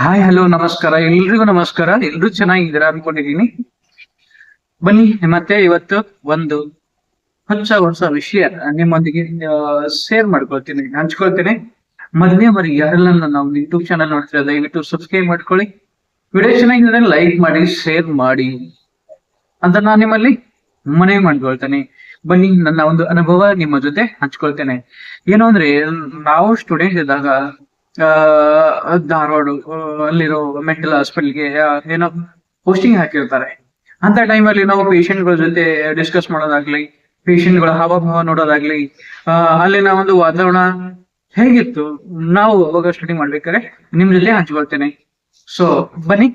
Hi hello ನಮಸ್ಕಾರ. ಎಲ್ರಿಗೂ ನಮಸ್ಕಾರ. ಎಲ್ರು ಚೆನ್ನಾಗಿದ್ದೀರಾ ಅನ್ಕೊಂಡಿದೀನಿ ಬನ್ನಿ, ಮತ್ತೆ ಇವತ್ತು ಒಂದು ಹೊಸ ಹೊಸ ವಿಷಯ ನಿಮ್ಮೊಂದಿಗೆ ಶೇರ್ ಮಾಡ್ಕೊಳ್ತೀನಿ. ಹಂಚ್ಕೊಳ್ತೀನಿ. ಮೊದಲನೇ ಬಾರಿ ಯಾರೆಲ್ಲ ನಾವು ಯೂಟ್ಯೂಬ್ ಚಾನಲ್ ನೋಡ್ತೀರಾ, ದಯವಿಟ್ಟು ಸಬ್ಸ್ಕ್ರೈಬ್ ಮಾಡ್ಕೊಳ್ಳಿ. ವಿಡಿಯೋ ಚೆನ್ನಾಗಿದ್ರೆ ಲೈಕ್ ಮಾಡಿ ಶೇರ್ ಮಾಡಿ ಅಂತ ನಾನು ನಿಮ್ಮಲ್ಲಿ ಮನೆ ಮಾಡ್ಕೊಳ್ತೇನೆ. ಬನ್ನಿ, ನನ್ನ ಒಂದು ಅನುಭವ ನಿಮ್ಮ ಜೊತೆ ಹಂಚ್ಕೊಳ್ತೇನೆ. ಏನು ಅಂದ್ರೆ, ನಾವು ಸ್ಟೂಡೆಂಟ್ ಇದ್ದಾಗ ಧಾರವಾಡ ಅಲ್ಲಿರೋ ಮೆಂಟಲ್ ಹಾಸ್ಪಿಟಲ್ಗೆ ಏನೋ ಪೋಸ್ಟಿಂಗ್ ಹಾಕಿರ್ತಾರೆ. ಅಂತ ಟೈಮಲ್ಲಿ ನಾವು ಪೇಷಂಟ್ಗಳ ಜೊತೆ ಡಿಸ್ಕಸ್ ಮಾಡೋದಾಗ್ಲಿ, ಪೇಷಂಟ್ಗಳ ಹಾವಭಾವ ನೋಡೋದಾಗ್ಲಿ ಅಲ್ಲಿನ ಒಂದು ವಾತಾವರಣ ಹೇಗಿತ್ತು, ನಾವು ಅವಾಗ ಸ್ಟಡಿ ಮಾಡ್ಬೇಕಾದ್ರೆ ನಿಮ್ ಜೊತೆ ಹಂಚ್ಕೊಳ್ತೇನೆ. ಸೊ ಬನ್ನಿ.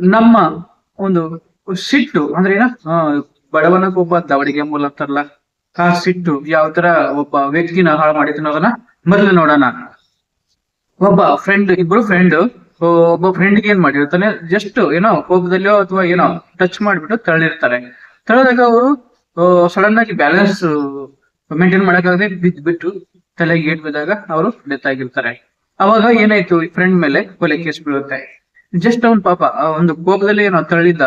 ನಮ್ಮ ಒಂದು ಸಿಟ್ಟು, ಅಂದ್ರೆ ಏನ? ಬಡವನ ಒಬ್ಬ ದವಡಿಗೆ ಮೂಲ ಆ ಸಿಟ್ಟು ಯಾವ ತರ ಒಬ್ಬ ವ್ಯಕ್ತಿನ ಹಾಳು ಮಾಡಿತ್ತು ಅನ್ನೋದನ್ನ ಮೊದಲು ನೋಡೋಣ. ಒಬ್ಬ ಫ್ರೆಂಡ್ ಇಬ್ರು ಫ್ರೆಂಡ್ ಒಬ್ಬ ಫ್ರೆಂಡ್ ಏನ್ ಮಾಡಿರ್ತಾನೆ ಜಸ್ಟ್ ಏನೋ ಕೋಪದಲ್ಲಿಯೋ ಅಥವಾ ಏನೋ ಟಚ್ ಮಾಡಿಬಿಟ್ಟು ತಳ್ಳಿರ್ತಾರೆ ತಳ್ಳಿದಾಗ ಅವರು ಸಡನ್ ಆಗಿ ಬ್ಯಾಲೆನ್ಸ್ ಮೇಂಟೈನ್ ಮಾಡಕ್ಕಾಗದೆ ಬಿದ್ದು ತಲೆಗೆ ಏಟ್ ಬಿದ್ದಾಗ ಅವರು ಡೆತ್ ಆಗಿರ್ತಾರೆ. ಅವಾಗ ಏನಾಯ್ತು? ಫ್ರೆಂಡ್ ಮೇಲೆ ಕೊಲೆ ಕೇಸ್ ಬೀಳುತ್ತೆ. ಜಸ್ಟ್ ಅವ್ನ್ ಪಾಪ ಒಂದು ಕೋಪದಲ್ಲಿ ಏನೋ ತಳ್ಳಿದ್ದ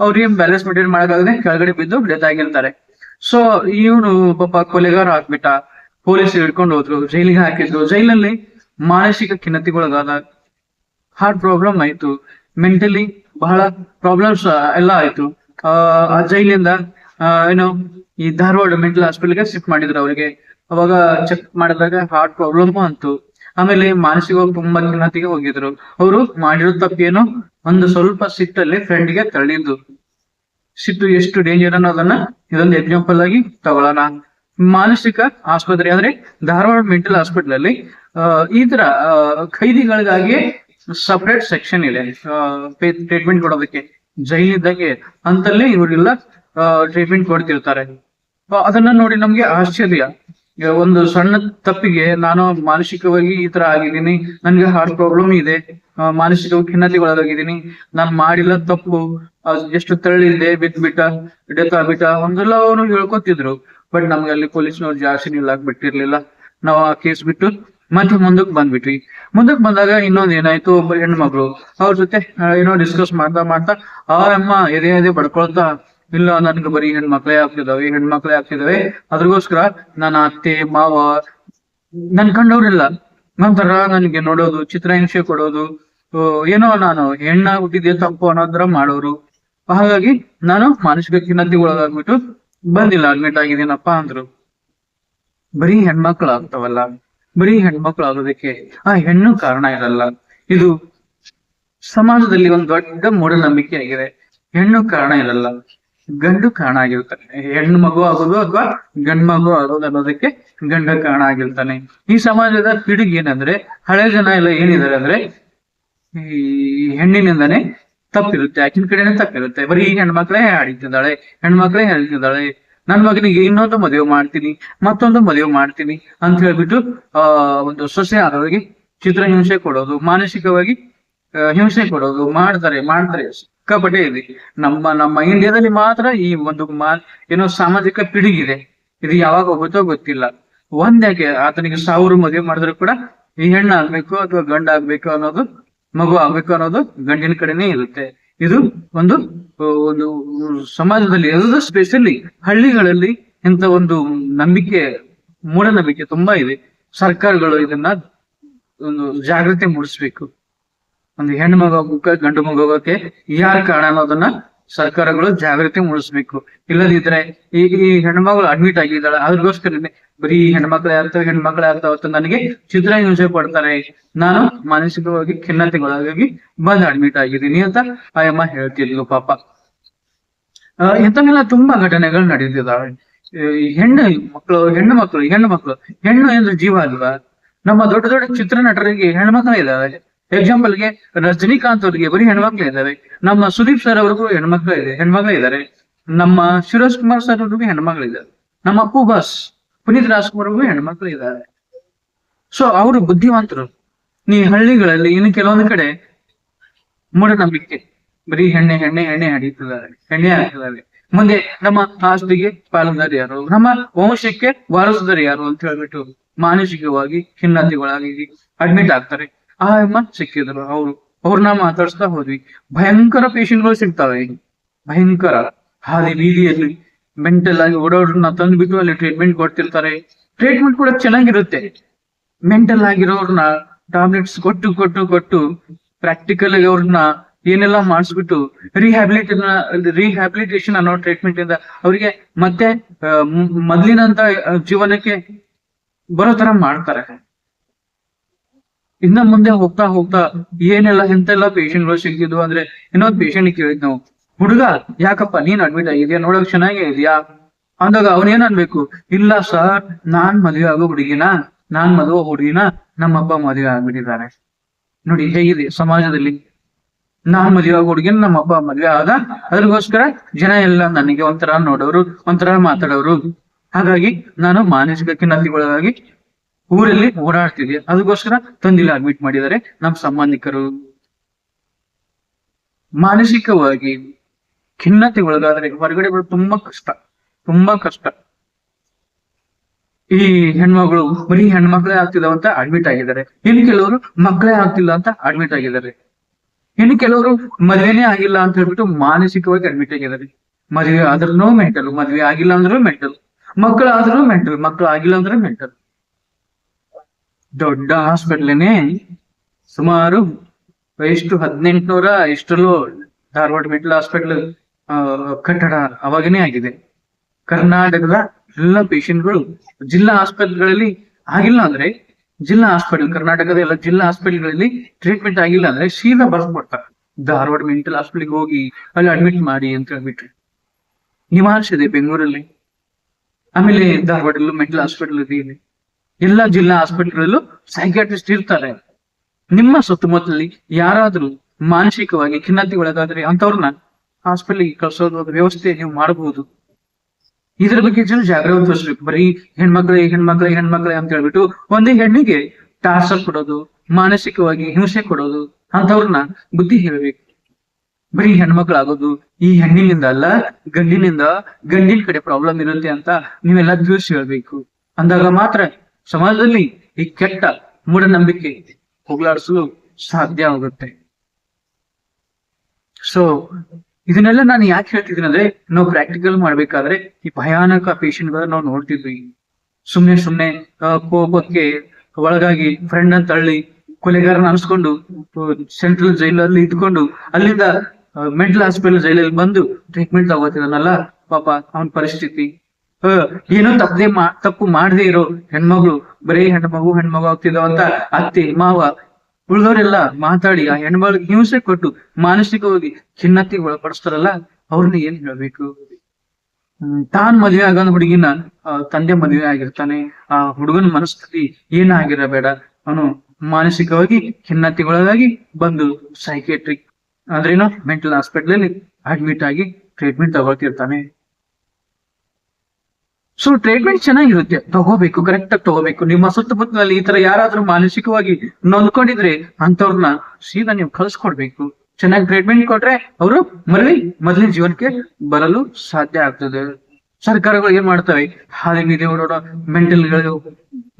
ಅವ್ರೇನ್ ಬ್ಯಾಲೆನ್ಸ್ ಮೇಂಟೈನ್ ಮಾಡಕ್ಕಾಗದೆ ಕೆಳಗಡೆ ಬಿದ್ದು ಡೆತ್ ಆಗಿರ್ತಾರೆ. ಸೊ ಇವನು ಪಾಪ ಕೊಲೆಗಾರ ಹಾಕ್ಬಿಟ್ಟ ಪೊಲೀಸ್ ಹಿಡ್ಕೊಂಡು ಹೋದ್ರು, ಜೈಲಿಗೆ ಹಾಕಿದ್ರು. ಜೈಲಲ್ಲಿ ಮಾನಸಿಕ ಖಿನ್ನತೆಗೊಳಗಾದ ಹಾರ್ಟ್ ಪ್ರಾಬ್ಲಮ್ ಆಯ್ತು ಮೆಂಟಲಿ ಬಹಳ ಪ್ರಾಬ್ಲಮ್ಸ್ ಎಲ್ಲ ಆಯ್ತು. ಆ ಜೈಲಿಂದ ಏನು, ಈ ಧಾರವಾಡ ಮೆಂಟಲ್ ಹಾಸ್ಪಿಟಲ್ಗೆ ಶಿಫ್ಟ್ ಮಾಡಿದ್ರು ಅವರಿಗೆ. ಅವಾಗ ಚೆಕ್ ಮಾಡಿದಾಗ ಹಾರ್ಟ್ ಪ್ರಾಬ್ಲಮ್ ಅಂತು ಆಮೇಲೆ ಮಾನಸಿಕವಾಗಿ ತುಂಬಾ ಖಿನ್ನತೆಗೆ ಹೋಗಿದ್ರು. ಅವರು ಮಾಡಿರೋ ತಪ್ಪೇನು ಒಂದು ಸ್ವಲ್ಪ ಸಿಟ್ಟಲ್ಲಿ ಫ್ರೆಂಡ್ಗೆ ತಳ್ಳಿದ್ದು. ಸಿಟ್ಟು ಎಷ್ಟು ಡೇಂಜರ್ ಅನ್ನೋದನ್ನ ಇದೊಂದು ಎಕ್ಸಾಂಪಲ್ ಆಗಿ ತಗೊಳ್ಳೋಣ. ಮಾನಸಿಕ ಆಸ್ಪತ್ರೆ ಅಂದ್ರೆ ಧಾರವಾಡ ಮೆಂಟಲ್ ಹಾಸ್ಪಿಟಲ್ ಅಲ್ಲಿ ಈ ತರ ಖೈದಿಗಳಿಗಾಗಿ ಸಪರೇಟ್ ಸೆಕ್ಷನ್ ಇದೆ. ಟ್ರೀಟ್ಮೆಂಟ್ ಕೊಡೋದಕ್ಕೆ. ಜೈಲಿದ್ದಾಗೆ ಅಂತಲ್ಲಿ ಇವರೆಲ್ಲ ಟ್ರೀಟ್ಮೆಂಟ್ ಕೊಡ್ತಿರ್ತಾರೆ. ಅದನ್ನ ನೋಡಿ ನಮ್ಗೆ ಆಶ್ಚರ್ಯ. ಒಂದು ಸಣ್ಣ ತಪ್ಪಿಗೆ ನಾನು ಮಾನಸಿಕವಾಗಿ ಈ ತರ ಆಗಿದ್ದೀನಿ. ನನ್ಗೆ ಹಾರ್ಟ್ ಪ್ರಾಬ್ಲಮ್ ಇದೆ. ಮಾನಸಿಕ ಮಾನಸಿಕ ಖಿನ್ನತೆಗೊಳಗಾಗಿದ್ದೀನಿ ನಾನು ಮಾಡಿಲ್ಲ ತಪ್ಪು ಎಷ್ಟು ತಳ್ಳಿದ್ದೆ ಬಿದ್ದ್ಬಿಟ್ಟ ಬಿಟ್ಟ ಡೆತ್ ಆಗ್ಬಿಟ್ಟ ಒಂದೆಲ್ಲ ಅವನು ಹೇಳ್ಕೊತಿದ್ರು. ಬಟ್ ನಮ್ಗೆ ಅಲ್ಲಿ ಪೊಲೀಸ್ನವ್ರು ಜಾಸ್ತಿ ನಿಲ್ಲಾಕ್ ಬಿಟ್ಟಿರ್ಲಿಲ್ಲ ನಾವು ಆ ಕೇಸ್ ಬಿಟ್ಟು ಮತ್ತೆ ಮುಂದಕ್ಕೆ ಬಂದ್ಬಿಟ್ವಿ. ಮುಂದಕ್ಕೆ ಬಂದಾಗ ಇನ್ನೊಂದ್ ಏನಾಯ್ತು ಒಬ್ಬ ಹೆಣ್ಮಗಳು. ಅವ್ರ ಜೊತೆ ಏನೋ ಡಿಸ್ಕಸ್ ಮಾಡ್ತಾ ಮಾಡ್ತಾ, ಆ, ಅಮ್ಮ ಎದೆ ಎದೆ ಬಡ್ಕೊಳ್ತಾ, ಇಲ್ಲ, ನನ್ಗೆ ಬರೀ ಹೆಣ್ಮಕ್ಳೇ ಆಗ್ತಿದಾವೆ ಹೆಣ್ಮಕ್ಳೇ ಆಗ್ತಿದಾವೆ. ಅದ್ರಗೋಸ್ಕರ ನನ್ನ ಅತ್ತೆ, ಮಾವ, ನನ್ ಕಂಡವ್ರಿಲ್ಲ. ನಂತರ ನನಗೆ ನೋಡೋದು, ಚಿತ್ರಹಿಂಸೆ ಕೊಡೋದು ಏನೋ ನಾನು ಹೆಣ್ಣ ಹುಟ್ಟಿದ್ದೆ ತಪ್ಪು ಅನ್ನೋದ್ರ ಮಾಡೋರು. ಹಾಗಾಗಿ ನಾನು ಮಾನಸಿಕ ಖಿನ್ನತೆಗೆ ಒಳಗಾಗ್ಬಿಟ್ಟು ಬಂದಿಲ್ಲ ಅಡ್ಮಿಟ್ ಆಗಿದ್ದೀನಪ್ಪ ಅಂದ್ರು. ಬರೀ ಹೆಣ್ಮಕ್ಳು ಆಗ್ತಾವಲ್ಲ ಬರೀ ಹೆಣ್ಮಕ್ಳು ಆಗೋದಕ್ಕೆ ಆ ಹೆಣ್ಣು ಕಾರಣ ಇರಲ್ಲ. ಇದು ಸಮಾಜದಲ್ಲಿ ಒಂದು ದೊಡ್ಡ ಮೂಢನಂಬಿಕೆ ಆಗಿದೆ. ಹೆಣ್ಣು ಕಾರಣ ಇರಲ್ಲ. ಗಂಡು ಕಾರಣ ಆಗಿರ್ತಾನೆ. ಹೆಣ್ಣು ಮಗು ಆಗೋದು ಅಥವಾ ಗಂಡು ಮಗು ಆಗೋದು ಅನ್ನೋದಕ್ಕೆ ಗಂಡ ಕಾರಣ ಆಗಿರ್ತಾನೆ. ಈ ಸಮಾಜದ ಪಿಡುಗಿ ಏನಂದ್ರೆ, ಹಳೆ ಜನ ಎಲ್ಲ ಏನಿದ್ದಾರೆ ಅಂದ್ರೆ, ಈ ಹೆಣ್ಣಿನಿಂದಾನೇ ತಪ್ಪಿರುತ್ತೆ. ಆಕಿನ ಕಡೆನೆ ತಪ್ಪಿರುತ್ತೆ. ಬರೀ ಹೆಣ್ಮಕ್ಳೇ ಹಾಡಿತಿದ್ದಾಳೆ ಹೆಣ್ಮಕ್ಳೇ ಹೇಳ್ತಿದ್ದಾಳೆ. ನನ್ ಮಗನಿಗೆ ಇನ್ನೊಂದು ಮದುವೆ ಮಾಡ್ತೀನಿ, ಮತ್ತೊಂದು ಮದುವೆ ಮಾಡ್ತೀನಿ ಅಂತ ಹೇಳ್ಬಿಟ್ಟು, ಆ, ಒಂದು ಸೊಸೆ ಆದವರಿಗೆ ಚಿತ್ರಹಿಂಸೆ ಕೊಡೋದು, ಮಾನಸಿಕವಾಗಿ ಹಿಂಸೆ ಕೊಡೋದು, ಮಾಡ್ತಾರೆ ಮಾಡ್ತಾರೆ. ಸಿಕ್ಕಾಪಟ್ಟೆ ಇದೆ. ನಮ್ಮ ನಮ್ಮ ಇಂಡಿಯಾದಲ್ಲಿ ಮಾತ್ರ ಈ ಒಂದು ಮಾ, ಏನೋ ಸಾಮಾಜಿಕ ಪಿಡುಗಿದೆ. ಇದು ಯಾವಾಗ ಹೋಗುತ್ತೋ ಗೊತ್ತಿಲ್ಲ. ಒಂದ್ಯಾಕೆ ಆತನಿಗೆ ಸಾವಿರ ಮದುವೆ ಮಾಡಿದ್ರು ಕೂಡ ಈ ಹೆಣ್ಣಾಗ್ಬೇಕು ಅಥವಾ ಗಂಡ ಆಗ್ಬೇಕು ಅನ್ನೋದು ಮಗು ಆಗ್ಬೇಕು ಅನ್ನೋದು ಗಂಡಿನ ಕಡೆನೆ ಇರುತ್ತೆ. ಇದು ಒಂದು ಒಂದು ಸಮಾಜದಲ್ಲಿ ಅದು ಸ್ಪೆಷಲಿ ಹಳ್ಳಿಗಳಲ್ಲಿ ಇಂಥ ಒಂದು ನಂಬಿಕೆ, ಮೂಢನಂಬಿಕೆ ತುಂಬಾ ಇದೆ. ಸರ್ಕಾರಗಳು ಇದನ್ನ ಒಂದು ಜಾಗೃತಿ ಮೂಡಿಸ್ಬೇಕು. ಒಂದು ಹೆಣ್ಣು ಮಗ ಹೋಗಕ್ಕೆ ಗಂಡು ಮಗು ಹೋಗಕ್ಕೆ ಯಾರ ಕಾರಣ ಅನ್ನೋದನ್ನ ಸರ್ಕಾರಗಳು ಜಾಗೃತಿ ಮೂಡಿಸ್ಬೇಕು. ಇಲ್ಲದಿದ್ರೆ ಈ ಈ ಹೆಣ್ಮಗಳು ಅಡ್ಮಿಟ್ ಆಗಿದ್ದಾಳೆ ಅದ್ರಗೋಸ್ಕರನೇ ಬರೀ ಹೆಣ್ಮಕ್ಳು ಆಗ್ತಾವೆ, ಹೆಣ್ಮಕ್ಳು ಆಗ್ತಾವ ಅಂತ ನನಗೆ ಚಿತ್ರ ಹಿಂಸೆ ಕೊಡ್ತಾರೆ. ನಾನು ಮಾನಸಿಕವಾಗಿ ಖಿನ್ನತೆಗೊಳಗಾಗಿ ಬಂದ್ ಅಡ್ಮಿಟ್ ಆಗಿದ್ದೀನಿ ಅಂತ ಆಯಮ್ಮ ಹೇಳ್ತಿದ್ಲು ಪಾಪ. ಇಂಥವೆಲ್ಲ ತುಂಬಾ ಘಟನೆಗಳು ನಡೆದಿದ್ದಾವೆ ಹೆಣ್ಣು ಮಕ್ಕಳು ಹೆಣ್ಣು ಮಕ್ಕಳು ಹೆಣ್ಣು ಮಕ್ಕಳು, ಹೆಣ್ಣು ಅಂದ್ರೆ ಜೀವ ಅಲ್ವಾ? ನಮ್ಮ ದೊಡ್ಡ ದೊಡ್ಡ ಚಿತ್ರ ನಟರಿಗೆ ಹೆಣ್ಮಕ್ಳು ಇದಾವೆ ಎಕ್ಸಾಂಪಲ್ಗೆ ರಜನಿಕಾಂತ್ ಅವರಿಗೆ ಬರೀ ಹೆಣ್ಮಕ್ಳು ಇದ್ದಾವೆ. ನಮ್ಮ ಸುದೀಪ್ ಸರ್ ಅವ್ರಿಗೂ ಹೆಣ್ಮಕ್ಳು ಇದೆ, ಹೆಣ್ಮಕ್ಳು ಇದ್ದಾರೆ. ನಮ್ಮ ಶಿರೋಜ್ ಕುಮಾರ್ ಸರ್ ಅವ್ರಿಗೂ ಹೆಣ್ಮಕ್ಳು ಇದ್ದಾರೆ. ನಮ್ಮ ಅಪ್ಪು ಬಾಸ್ ಪುನೀತ್ ರಾಜ್ಕುಮಾರ್ ಅವ್ರಿಗೂ ಹೆಣ್ಮಕ್ಳು ಇದ್ದಾರೆ. ಸೊ ಅವರು ಬುದ್ಧಿವಂತರು. ನೀ ಹಳ್ಳಿಗಳಲ್ಲಿ ಇನ್ನು ಕೆಲವೊಂದು ಕಡೆ ಮೂಢನಂಬಿಕೆ. ಬರೀ ಹೆಣ್ಣೆ ಹೆಣ್ಣೆ ಎಣ್ಣೆ ಹಡಿತಿದ್ದಾರೆ. ಎಣ್ಣೆ ಹಾಕಿದ್ದಾರೆ ಮುಂದೆ ನಮ್ಮ ಆಸ್ತಿಗೆ ಪಾಲುದಾರ ಯಾರು? ನಮ್ಮ ವಂಶಕ್ಕೆ ವಾರಸದಾರ ಯಾರು ಅಂತ ಹೇಳ್ಬಿಟ್ಟು ಮಾನಸಿಕವಾಗಿ ಖಿನ್ನತೆಗೊಳಗಾಗಿ ಅಡ್ಮಿಟ್ ಆಗ್ತಾರೆ. ಆ ಅಮ್ಮ ಸಿಕ್ಕಿದ್ರು. ಅವರು, ಅವ್ರನ್ನ ಮಾತಾಡ್ಸ್ತಾ ಹೋದ್ವಿ. ಭಯಂಕರ ಪೇಷಂಟ್ಗಳು ಸಿಗ್ತಾವೆ. ಭಯಂಕರ. ಹಾದಿ ಬೀದಿಯಲ್ಲಿ ಮೆಂಟಲ್ ಆಗಿ ಓಡೋಡ್ರನ್ನ ತಂದ್ಬಿಟ್ಟು ಅಲ್ಲಿ ಟ್ರೀಟ್ಮೆಂಟ್ ಕೊಡ್ತಿರ್ತಾರೆ. ಟ್ರೀಟ್ಮೆಂಟ್ ಕೂಡ ಚೆನ್ನಾಗಿರುತ್ತೆ. ಮೆಂಟಲ್ ಆಗಿರೋರ್ನ ಟ್ಯಾಬ್ಲೆಟ್ಸ್ ಕೊಟ್ಟು ಕೊಟ್ಟು ಕೊಟ್ಟು ಪ್ರಾಕ್ಟಿಕಲ್ ಆಗಿ ಅವ್ರನ್ನ ಏನೆಲ್ಲ ಮಾಡಿಸ್ಬಿಟ್ಟು ರಿಹ್ಯಾಬಿಲಿಟಿ ರಿಹ್ಯಾಬಿಲಿಟೇಷನ್ ಅನ್ನೋ ಟ್ರೀಟ್ಮೆಂಟ್ ಇಂದ ಅವರಿಗೆ ಮತ್ತೆ ಮೊದ್ಲಿನಂತ ಜೀವನಕ್ಕೆ ಬರೋ ತರ ಮಾಡ್ತಾರೆ. ಇನ್ನ ಮುಂದೆ ಹೋಗ್ತಾ ಹೋಗ್ತಾ ಏನೆಲ್ಲ ಎಂತೆಲ್ಲ ಪೇಷಂಟ್ಗಳು ಸಿಗ್ತಿದ್ವು ಅಂದ್ರೆ ಇನ್ನೊಂದು ಪೇಷಂಟ್ ಕೇಳಿದ್ ನಾವು. ಹುಡುಗ, ಯಾಕಪ್ಪ ನೀನ್ ಅಡ್ಮಿಟ್ ಆಗಿದ್ಯಾ ನೋಡಕ್ ಚೆನ್ನಾಗೇ ಇದೆಯಾ? ಅಂದಾಗ ಅವನೇನ್ ಅನ್ಬೇಕು? ಇಲ್ಲ ಸರ್, ನಾನ್ ಮದುವೆ ಆಗೋ ಹುಡುಗಿನ, ನಾನ್ ಮದುವೆ ಹುಡುಗಿನ ನಮ್ಮಪ್ಪ ಮದುವೆ ಆಗ್ಬಿಟ್ಟಿದ್ದಾರೆ. ನೋಡಿ ಹೇಗಿದೆ ಸಮಾಜದಲ್ಲಿ? ನಾನ್ ಮದುವೆ ಆಗೋ ಹುಡುಗಿನ ನಮ್ಮಪ್ಪ ಮದುವೆ ಆದ, ಅದ್ರಗೋಸ್ಕರ ಜನ ಎಲ್ಲ ನನಗೆ ಒಂಥರ ನೋಡೋರು, ಒಂಥರ ಮಾತಾಡೋರು. ಹಾಗಾಗಿ ನಾನು ಮಾನಸಿಕ ಖಿನ್ನತೆಗೊಳಗಾಗಿ ಊರಲ್ಲಿ ಓಡಾಡ್ತಿದ್ದೆ. ಅದಕ್ಕೋಸ್ಕರ ತಂದಿಲ್ಲ ಅಡ್ಮಿಟ್ ಮಾಡಿದ್ದಾರೆ ನಮ್ಮ ಸಂಬಂಧಿಕರು. ಮಾನಸಿಕವಾಗಿ ಖಿನ್ನತೆ ಒಳಗಾದ್ರೆ ಹೊರಗಡೆ ಬರೋದು ತುಂಬಾ ಕಷ್ಟ ತುಂಬಾ ಕಷ್ಟ. ಈ ಹೆಣ್ಮಗಳು, ಬರೀ ಹೆಣ್ಮಕ್ಳೇ ಆಗ್ತಿದಾವ ಅಂತ ಅಡ್ಮಿಟ್ ಆಗಿದ್ದಾರೆ. ಇನ್ನು ಕೆಲವರು ಮಕ್ಕಳೇ ಆಗ್ತಿಲ್ಲ ಅಂತ ಅಡ್ಮಿಟ್ ಆಗಿದ್ದಾರೆ. ಇನ್ನು ಕೆಲವರು ಮದುವೆನೇ ಆಗಿಲ್ಲ ಅಂತ ಹೇಳ್ಬಿಟ್ಟು ಮಾನಸಿಕವಾಗಿ ಅಡ್ಮಿಟ್ ಆಗಿದ್ದಾರೆ. ಮದುವೆ ಆದ್ರೂ ಮೆಂಟಲ್ ಮದ್ವೆ ಆಗಿಲ್ಲ ಅಂದ್ರೂ ಮೆಂಟಲ್ ಮಕ್ಕಳಾದ್ರೂ ಮೆಂಟಲ್ ಮಕ್ಕಳು ಆಗಿಲ್ಲ ಅಂದ್ರೆ ಮೆಂಟಲ್ ದೊಡ್ಡ ಹಾಸ್ಪಿಟ್ಲೇನೆ ಸುಮಾರು ಎಷ್ಟು ಹದಿನೆಂಟುನೂರ ಎಷ್ಟರಲ್ಲೂ ಧಾರವಾಡ ಮೆಂಟಲ್ ಹಾಸ್ಪಿಟಲ್ ಕಟ್ಟಡ ಅವಾಗನೇ ಆಗಿದೆ. ಕರ್ನಾಟಕದ ಎಲ್ಲ ಪೇಷಂಟ್ಗಳು ಜಿಲ್ಲಾ ಆಸ್ಪತ್ರೆಗಳಲ್ಲಿ ಆಗಿಲ್ಲ ಅಂದ್ರೆ, ಜಿಲ್ಲಾ ಹಾಸ್ಪಿಟಲ್ ಕರ್ನಾಟಕದ ಎಲ್ಲ ಜಿಲ್ಲಾ ಹಾಸ್ಪಿಟಲ್ಗಳಲ್ಲಿ ಟ್ರೀಟ್ಮೆಂಟ್ ಆಗಿಲ್ಲ ಅಂದ್ರೆ ಸೀದಾ ಬರ್ಸ್ಬಿಡ್ತಾರೆ ಧಾರವಾಡ ಮೆಂಟಲ್ ಹಾಸ್ಪಿಟಲ್ಗೆ ಹೋಗಿ ಅಲ್ಲಿ ಅಡ್ಮಿಟ್ ಮಾಡಿ ಅಂತ ಹೇಳ್ಬಿಟ್ರಿ. ಇದೆ ಬೆಂಗಳೂರಲ್ಲಿ? ಆಮೇಲೆ ಧಾರವಾಡಲ್ಲೂ ಮೆಂಟಲ್ ಹಾಸ್ಪಿಟಲ್ ಇದೆ. ಎಲ್ಲ ಜಿಲ್ಲಾ ಹಾಸ್ಪಿಟಲ್ಗಳಲ್ಲೂ ಸೈಕ್ಯಾಟ್ರಿಸ್ಟ್ ಇರ್ತಾರೆ. ನಿಮ್ಮ ಸುತ್ತಮುತ್ತಲಲ್ಲಿ ಯಾರಾದ್ರೂ ಮಾನಸಿಕವಾಗಿ ಖಿನ್ನತೆ ಒಳಗಾದ್ರೆ ಅಂತವ್ರನ್ನ ಹಾಸ್ಪಿಟಲ್ಗೆ ಕಳ್ಸೋದು ಅದು ವ್ಯವಸ್ಥೆ ನೀವು ಮಾಡಬಹುದು ಇದ್ರ ಬಗ್ಗೆ ಜನ ಜಾಗೃತಿ ತೋರಿಸ್ಬೇಕು ಬರೀ ಹೆಣ್ಮಕ್ಳೆ ಹೆಣ್ಮಕ್ಳೆ ಹೆಣ್ಮಕ್ಳೆ ಅಂತ ಹೇಳ್ಬಿಟ್ಟು ಒಂದೇ ಹೆಣ್ಣಿಗೆ ಟಾರ್ಚರ್ ಕೊಡೋದು, ಮಾನಸಿಕವಾಗಿ ಹಿಂಸೆ ಕೊಡೋದು ಅಂತವ್ರನ್ನ ಬುದ್ಧಿ ಹೇಳ್ಬೇಕು. ಬರೀ ಹೆಣ್ಮಕ್ಳಾಗೋದು, ಈ ಹೆಣ್ಣಿನಿಂದ ಅಲ್ಲ, ಗಂಡಿನಿಂದ, ಗಂಡಿನ ಕಡೆ ಪ್ರಾಬ್ಲಮ್ ಇರುತ್ತೆ ಅಂತ ನೀವೆಲ್ಲ ತಿಳಿಸಿ ಹೇಳ್ಬೇಕು. ಅಂದಾಗ ಮಾತ್ರ ಸಮಾಜದಲ್ಲಿ ಈ ಕೆಟ್ಟ ಮೂಢನಂಬಿಕೆ ಹೋಗ್ಲಾಡಿಸಲು ಸಾಧ್ಯ ಆಗುತ್ತೆ. ಸೊ ಇದನ್ನೆಲ್ಲ ನಾನು ಯಾಕೆ ಹೇಳ್ತಿದ್ದೀನಿ ಅಂದ್ರೆ, ನಾವು ಪ್ರಾಕ್ಟಿಕಲ್ ಮಾಡ್ಬೇಕಾದ್ರೆ ಈ ಭಯಾನಕ ಪೇಷಂಟ್ ಗಳನ್ನ ನಾವು ನೋಡ್ತಿದ್ವಿ. ಸುಮ್ನೆ ಸುಮ್ನೆ ಕೋಪಕ್ಕೆ ಒಳಗಾಗಿ ಫ್ರೆಂಡ್ ಅಂತ ತಳ್ಳಿ, ಕೊಲೆಗಾರನ ಅನ್ಸ್ಕೊಂಡು ಸೆಂಟ್ರಲ್ ಜೈಲಲ್ಲಿ ಇದ್ಕೊಂಡು, ಅಲ್ಲಿಂದ ಮೆಂಟಲ್ ಹಾಸ್ಪಿಟಲ್ ಜೈಲಲ್ಲಿ ಬಂದು ಟ್ರೀಟ್ಮೆಂಟ್ ತಗೋತಿದ್ದಾನಲ್ಲ, ಪಾಪ ಅವನ ಪರಿಸ್ಥಿತಿ. ಏನೋ ತಪ್ಪದೆ ತಪ್ಪು ಮಾಡದೇ ಇರೋ ಹೆಣ್ಮಗಳು, ಬರೀ ಹೆಣ್ಮಗು ಹೆಣ್ಮಗು ಆಗ್ತಿದ್ದಾವಂತ ಅಂತ ಅತ್ತೆ, ಮಾವ ಉಳಿದವರೆಲ್ಲ ಮಾತಾಡಿ, ಆ ಹೆಣ್ಮಗಳಿಗೆ ಹಿಂಸೆ ಕೊಟ್ಟು ಮಾನಸಿಕವಾಗಿ ಖಿನ್ನತೆಗೆ ಒಳಪಡಿಸ್ತಾರಲ್ಲ, ಅವ್ರನ್ನ ಏನ್ ಹೇಳ್ಬೇಕು? ತಾನ ಮದುವೆ ಆಗೋ ಹುಡುಗಿನ ತಂದೆ ಮದುವೆ ಆಗಿರ್ತಾನೆ, ಆ ಹುಡುಗನ ಮನಸ್ಥಿತಿ ಏನಾಗಿರಬೇಡ ಅವನು ಮಾನಸಿಕವಾಗಿ ಖಿನ್ನತೆಗೊಳಗಾಗಿ ಬಂದು ಸೈಕೇಟ್ರಿಕ್ ಅಂದ್ರೇನೋ ಮೆಂಟಲ್ ಹಾಸ್ಪಿಟಲ್ ಅಡ್ಮಿಟ್ ಆಗಿ ಟ್ರೀಟ್ಮೆಂಟ್ ತಗೊಳ್ತಿರ್ತಾನೆ. ಸೊ ಟ್ರೀಟ್ಮೆಂಟ್ ಚೆನ್ನಾಗಿರುತ್ತೆ. ತಗೋಬೇಕು ಕರೆಕ್ಟ್ ಆಗಿ ತಗೋಬೇಕು. ನಿಮ್ಮ ಸುತ್ತಮುತ್ತಲಲ್ಲಿ ಈ ತರ ಯಾರಾದ್ರೂ ಮಾನಸಿಕವಾಗಿ ನೊಂದ್ಕೊಂಡಿದ್ರೆ ಅಂತವ್ರನ್ನ ಸೀದಾ ನೀವು ಕಳ್ಸ್ಕೊಡ್ಬೇಕು. ಚೆನ್ನಾಗಿ ಟ್ರೀಟ್ಮೆಂಟ್ ಕೊಟ್ರೆ ಅವರು ಮರಳಿ ಮೊದಲಿನ ಜೀವನಕ್ಕೆ ಬರಲು ಸಾಧ್ಯ ಆಗ್ತದೆ. ಸರ್ಕಾರಗಳು ಏನ್ ಮಾಡ್ತವೆ? ಮೆಂಟಲ್ ಮೆಂಟಲ್ಗಳು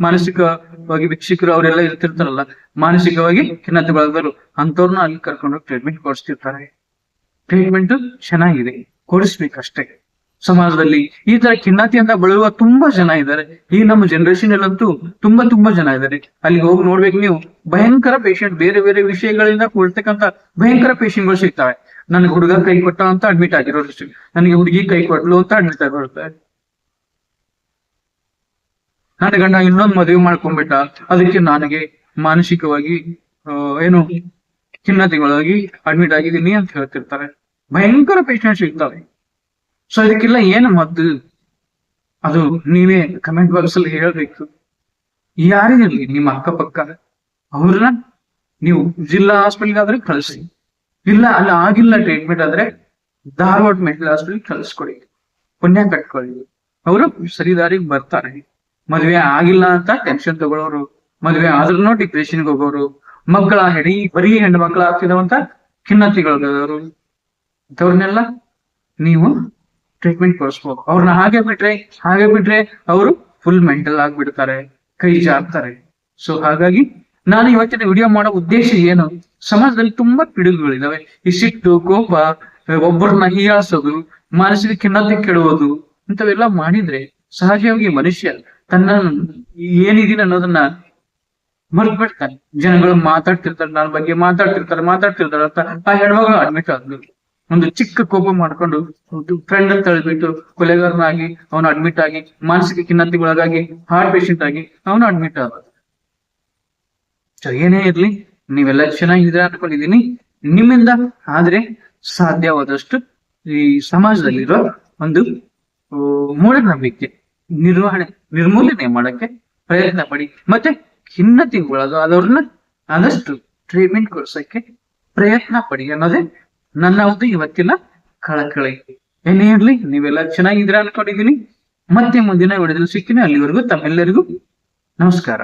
ಮಾನಸಿಕವಾಗಿ ಭಿಕ್ಷಕರು ಅವರೆಲ್ಲ ಇರ್ತಿರ್ತಾರಲ್ಲ, ಮಾನಸಿಕವಾಗಿ ಖಿನ್ನತೆ ಬಳಗರು ಅಂತವ್ರನ್ನ ಅಲ್ಲಿ ಕರ್ಕೊಂಡು ಟ್ರೀಟ್ಮೆಂಟ್ ಕೊಡಿಸ್ತಿರ್ತಾರೆ. ಟ್ರೀಟ್ಮೆಂಟ್ ಚೆನ್ನಾಗಿದೆ. ಕೊಡಿಸ್ಬೇಕಷ್ಟೇ. ಸಮಾಜದಲ್ಲಿ ಈ ತರ ಖಿನ್ನತೆಯಿಂದ ಬಳಲುವ ತುಂಬಾ ಜನ ಇದ್ದಾರೆ. ಈ ನಮ್ಮ ಜನರೇಷನ್ ಅಲ್ಲಂತೂ ತುಂಬಾ ತುಂಬಾ ಜನ ಇದ್ದಾರೆ. ಅಲ್ಲಿ ಹೋಗಿ ನೋಡ್ಬೇಕು ನೀವು, ಭಯಂಕರ ಪೇಷಂಟ್ ಬೇರೆ ಬೇರೆ ವಿಷಯಗಳಿಂದ ಕೂಡ್ತಕ್ಕಂತ ಭಯಂಕರ ಪೇಷಂಟ್ಗಳು ಸಿಗ್ತವೆ. ನನಗೆ ಹುಡುಗ ಕೈ ಕೊಟ್ಟ ಅಂತ ಅಡ್ಮಿಟ್ ಇಷ್ಟು. ನನಗೆ ಹುಡುಗಿ ಕೈ ಕೊಟ್ಲು ಅಂತ ಅಡ್ಮಿಟ್ ಆಗಿರುತ್ತೆ ನನ್ನ ಗಂಡ ಇನ್ನೊಂದು ಮದುವೆ ಮಾಡ್ಕೊಂಡ್ಬಿಟ್ಟ. ಅದಕ್ಕೆ ನನಗೆ ಮಾನಸಿಕವಾಗಿ ಏನು ಖಿನ್ನತೆಗಳಾಗಿ ಅಡ್ಮಿಟ್ ಆಗಿದ್ದೀನಿ ಅಂತ ಹೇಳ್ತಿರ್ತಾರೆ. ಭಯಂಕರ ಪೇಷಂಟ್ ಸಿಗ್ತವೆ ಸೊ ಇದಕ್ಕೆಲ್ಲ ಏನು ಮದ್ದು? ಅದು ನೀವೇ ಕಮೆಂಟ್ ಬಾಕ್ಸ್ ಅಲ್ಲಿ ಹೇಳ್ಬೇಕು. ಯಾರಿಗಿರ್ಲಿ ನಿಮ್ಮ ಅಕ್ಕಪಕ್ಕ ಅವ್ರನ್ನ ನೀವು ಜಿಲ್ಲಾ ಹಾಸ್ಪಿಟಲ್ಗೆ ಆದ್ರೆ ಕಳಿಸಿ. ಇಲ್ಲ, ಅಲ್ಲಿ, ಆಗಿಲ್ಲ ಟ್ರೀಟ್ಮೆಂಟ್ ಆದ್ರೆ ಧಾರವಾಡ ಮೆಂಟಲ್ ಹಾಸ್ಪಿಟಲ್ ಕಳಿಸ್ಕೊಡಿ. ಪುಣ್ಯ ಕಟ್ಕೊಳ್ಳಿ. ಅವರು ಸರಿದಾರಿಗೆ ಬರ್ತಾರೆ. ಮದ್ವೆ ಆಗಿಲ್ಲ ಅಂತ ಟೆನ್ಷನ್ ತಗೊಳ್ಳೋರು, ಮದ್ವೆ ಆದ್ರೂ ಡಿಪ್ರೆಷನ್ಗೆ ಹೋಗೋರು, ಮಕ್ಕಳ ಹೆಡಿ, ಬರೀ ಹೆಣ್ಣು ಮಕ್ಕಳ ಆಗ್ತಿದಾವಂತ ಖಿನ್ನತಿಗಳು ಇಂಥವ್ರನ್ನೆಲ್ಲ ನೀವು ಟ್ರೀಟ್ಮೆಂಟ್ ಕೊಡಿಸ್ಬೇಕು. ಅವ್ರನ್ನ ಹಾಗೆ ಬಿಟ್ರೆ ಹಾಗೆ ಬಿಟ್ರೆ ಅವರು ಫುಲ್ ಮೆಂಟಲ್ ಆಗ್ಬಿಡ್ತಾರೆ, ಕೈ ಜಾರ್ತಾರೆ ಸೊ ಹಾಗಾಗಿ ನಾನು ಇವತ್ತಿನ ವಿಡಿಯೋ ಮಾಡೋ ಉದ್ದೇಶ ಏನು? ಸಮಾಜದಲ್ಲಿ ತುಂಬಾ ಪಿಡುಗುಗಳಿದಾವೆ. ಈ ಸಿಟ್ಟು, ಕೋಪ, ಒಬ್ಬರನ್ನ ಹೀಯಾಳಿಸೋದು ಮಾನಸಿಕ ಖಿನ್ನತೆ ಕೆಡುವುದು, ಇಂಥವೆಲ್ಲ ಮಾಡಿದ್ರೆ ಸಹಜವಾಗಿ ಮನುಷ್ಯ ತನ್ನ ಏನಿದೀನಿ ಅನ್ನೋದನ್ನ ಮರ್ತ್ ಬಿಡ್ತಾನೆ ಜನಗಳು ಮಾತಾಡ್ತಿರ್ತಾರೆ, ನನ್ನ ಬಗ್ಗೆ ಮಾತಾಡ್ತಿರ್ತಾರೆ ಮಾತಾಡ್ತಿರ್ತಾರೆ ಅಂತ ಆ ಹೆಣ್ಮಗಳು ಅಡ್ಮಿಟ್ ಆದ್ಲು ಒಂದು ಚಿಕ್ಕ ಕೋಪ ಮಾಡ್ಕೊಂಡು ಫ್ರೆಂಡ್ ಅಂತ ಹೇಳ್ಬಿಟ್ಟು ಕೊಲೆಗಾರನಾಗಿ, ಅವನು ಅಡ್ಮಿಟ್ ಆಗಿ, ಮಾನಸಿಕ ಖಿನ್ನತೆಗೊಳಗಾಗಿ ಹಾರ್ಟ್ ಪೇಷಂಟ್ ಆಗಿ ಅವನು ಅಡ್ಮಿಟ್ ಆದ. ಸೊ ಏನೇ ಇರ್ಲಿ, ನೀವೆಲ್ಲ ಚೆನ್ನಾಗಿದ್ರೆ ಅನ್ಕೊಂಡಿದೀನಿ ನಿಮ್ಮಿಂದ ಆದ್ರೆ ಸಾಧ್ಯವಾದಷ್ಟು ಈ ಸಮಾಜದಲ್ಲಿರೋ ಒಂದು ಮೂಢನಂಬಿಕೆ, ನಿರ್ವಹಣೆ, ನಿರ್ಮೂಲನೆ ಮಾಡಕ್ಕೆ ಪ್ರಯತ್ನ ಪಡಿ ಮತ್ತೆ ಖಿನ್ನತೆಗೊಳಗಾದವ್ರನ್ನ ಆದಷ್ಟು ಟ್ರೀಟ್ಮೆಂಟ್ ಕೊಡ್ಸಕ್ಕೆ ಪ್ರಯತ್ನ ಪಡಿ ಅನ್ನೋದೇ ನನ್ನ ಒಂದು ಇವತ್ತಿನ ಕಳಕಳಿ. ಏನೇ ಇರ್ಲಿ, ನೀವೆಲ್ಲ ಚೆನ್ನಾಗಿದ್ದೀರಾ ಅನ್ಕೊಂಡಿದೀನಿ ಮತ್ತೆ ಮುಂದಿನ ವಿಡಿಯೋದಲ್ಲಿ ಸಿಗ್ತೀನಿ. ಅಲ್ಲಿವರೆಗೂ ತಮ್ಮೆಲ್ಲರಿಗೂ ನಮಸ್ಕಾರ.